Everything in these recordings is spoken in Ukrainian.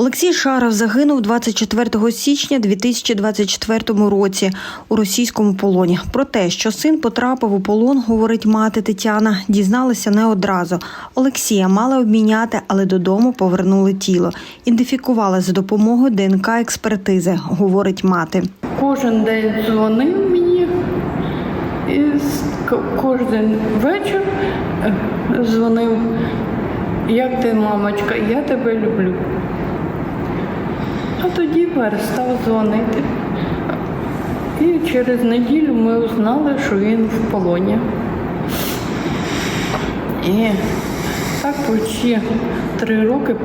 Олексій Шаров загинув 24 січня 2024 році у російському полоні. Про те, що син потрапив у полон, говорить мати Тетяна. Дізналася не одразу. Олексія мали обміняти, але додому повернули тіло. Ідентифікували за допомогою ДНК експертизи, говорить мати. Кожен день дзвонив мені, і кожен вечір е, дзвонив. Як ти, мамочка, я тебе люблю. А тоді перестав дзвонити. І через неділю ми узнали, що він в полоні. І так почти три роки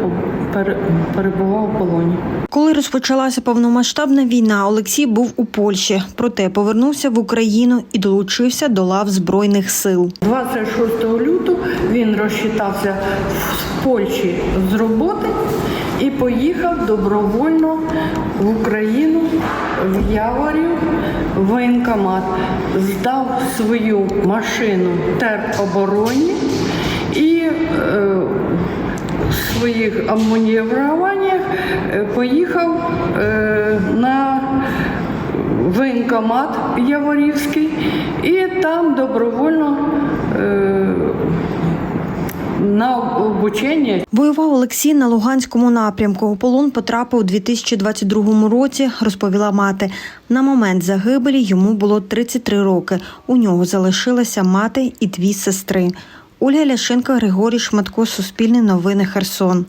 перебував в полоні. Коли розпочалася повномасштабна війна, Олексій був у Польщі, проте повернувся в Україну і долучився до лав збройних сил. 26 лютого він розчитався в Польщі з роботи і поїхав добровольно в Україну в Яворів в воєнкомат. Здав свою машину теробороні і е, в своїх амуніруваннях е, поїхав е, на воєнкомат Яворівський і там добровольно е, на обучення Воював Олексій на Луганському напрямку. У полон потрапив у 2022 році, розповіла мати. На момент загибелі йому було 33 роки. У нього залишилася мати і дві сестри. Ольга Ляшенко, Григорій Шматко, Суспільне новини Херсон.